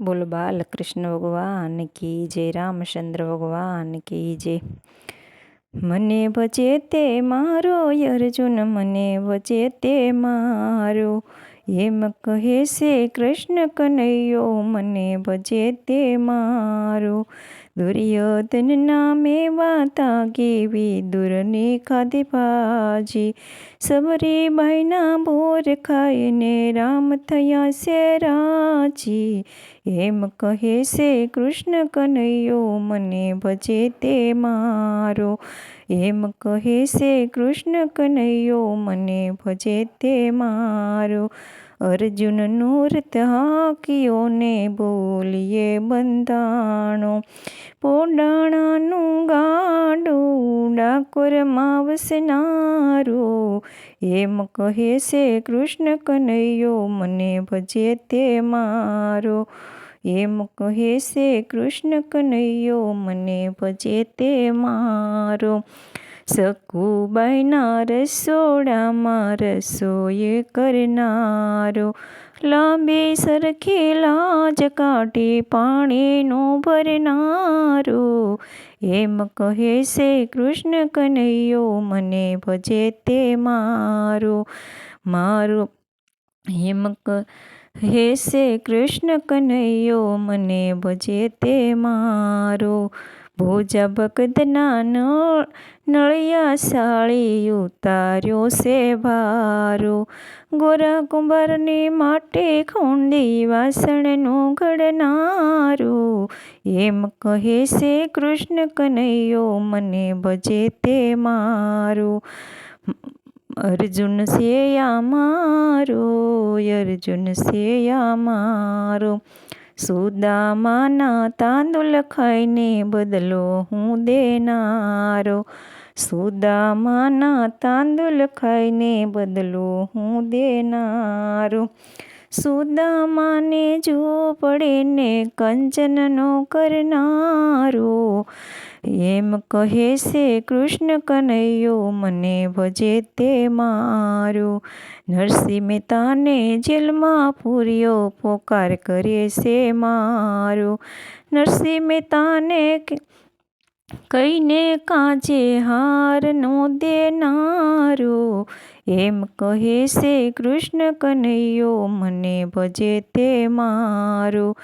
બોલ બાલકૃષ્ણ ભગવાન કી જય રામચંદ્ર ભગવાન કી જય. મને બચે તે મારો અર્જુન, મને બચે તે મારો. એમ કહે છે કૃષ્ણ કનૈયો, મને બચે તે મારો. દુર્યોધન નામે વાતા કેવી દુરને ખાધી ભાજી. ભાઈના બોર ખાઈને રામ થયા છે રાજી એમ કહે છે, કૃષ્ણ કનૈયો, મને ભજે તે મારો. એમ કહે છે, કૃષ્ણ કનૈયો, મને ભજે તે મારો. અર્જુનનું રથ હાકીઓને બોલીએ બંધાણો. પોડાણાનું ગાડું ડાકોર માવસનારો. એમ કહે છે, કૃષ્ણ કનૈયો, મને ભજે તે મારો. એમ કહે છે, કૃષ્ણ કનૈયો, મને ભજે તે મારો. સકુબાઈના રસોડામાં રસોઈ કરનારો. લાંબી સરખી લાજ કાઢી, પાણીનો ભરનારો એમ કહે છે, કૃષ્ણ કનૈયો, મને ભજે તે મારો. મારો એમ કહે છે, કૃષ્ણ કનૈયો, મને ભજે તે મારો. ભોજા ભગતના નળિયા સાળી ઉતાર્યો છે ભારો. ગોરા કુંભારની માટે ખોંડી વાસણનું ઘડનારો. એમ કહે છે, કૃષ્ણ કનૈયો, મને ભજે તે મારો. અર્જુન સેયા મારો, અર્જુન સેયા મારો. સુદામાના તાંદુલ ખાઈને બદલો હું દેનારો. સુદામાના તાંદુલ ખાઈને બદલો હું દેનારો. સુદામાને જો પડે ને કંચનનો કરનારો. એમ કહે છે, કૃષ્ણ કનૈયો, મને ભજે તે મારો. નરસિંહ મહેતાને જેલમાં પૂર્યો, પોકાર કરે છે મારો. નરસિંહ મહેતાને કહીને કાજે હાર નો દેનારો. એમ કહે છે, કૃષ્ણ કનૈયો, મને ભજે તે મારો.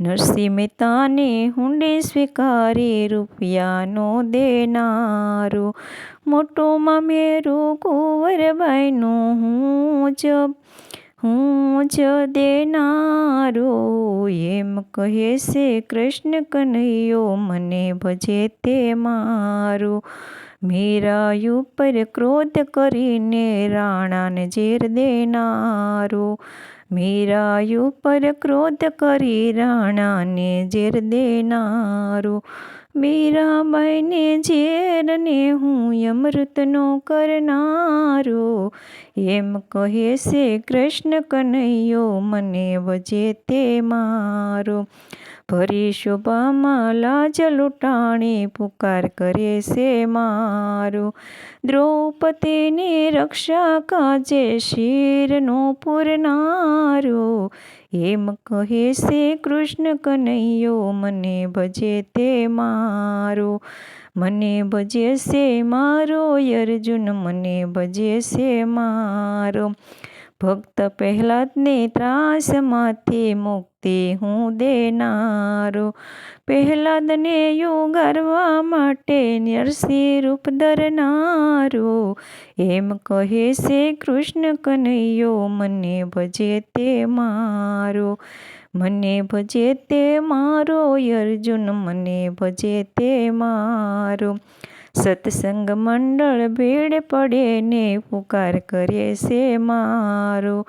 નરસિંહ મહેતાને હુંડે સ્વીકારી રૂપિયાનો દેનારો. મોટો મામેરો કુંવરબાઈનું હું જ હું જ દેનારો. એમ કહે છે, કૃષ્ણ કનૈયો, મને ભજે તે મારો. મીરા ઉપર ક્રોધ કરીને રાણાને ઝેર દેનારો. મીરા ઉપર ક્રોધ કરી રાણાને ઝેર દેનારો. મીરાબાઈને ઝેરને હું અમૃતનો કરનારો. એમ કહે છે કૃષ્ણ કનૈયો, મને વજે તે મારો. ભરી શોભામાં લાજ લૂંટાણી પુકાર કરે છે મારો. દ્રૌપદીની રક્ષા કાજે શિરનો પૂરનારું. એમ કહે છે કૃષ્ણ કનૈયો, મને ભજે તે મારો. મને ભજે છે મારો અર્જુન. મને ભજે છે મારો. ભક્ત પહેલાદને ત્રાસમાંથી મુક્તિ હું દેનારો. પહેલાદને યોગારવા માટે નરસિંહ રૂપ ધરનારો. એમ કહે છે કૃષ્ણ કનૈયો, મને ભજે તે મારો. મને ભજે તે મારો અર્જુન. મને ભજે તે મારો. સત્સંગ મંડળ ભીડ પડે ને પુકાર કરે છે મારો.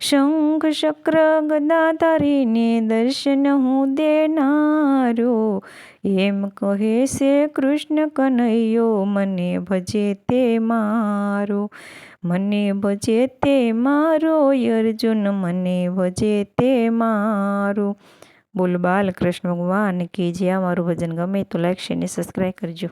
શંખ ચક્ર ગદા તારીને દર્શન હું દેનારો. એમ કહે છે કૃષ્ણ કનૈયો, મને ભજે તે મારો. મને ભજે તે મારો અર્જુન, મને ભજે તે મારો. બોલ કૃષ્ણ ભગવાન કે જે અમારું ભજન ગમે તો લાઈક શેર ને સબસ્ક્રાઈબ કરજો.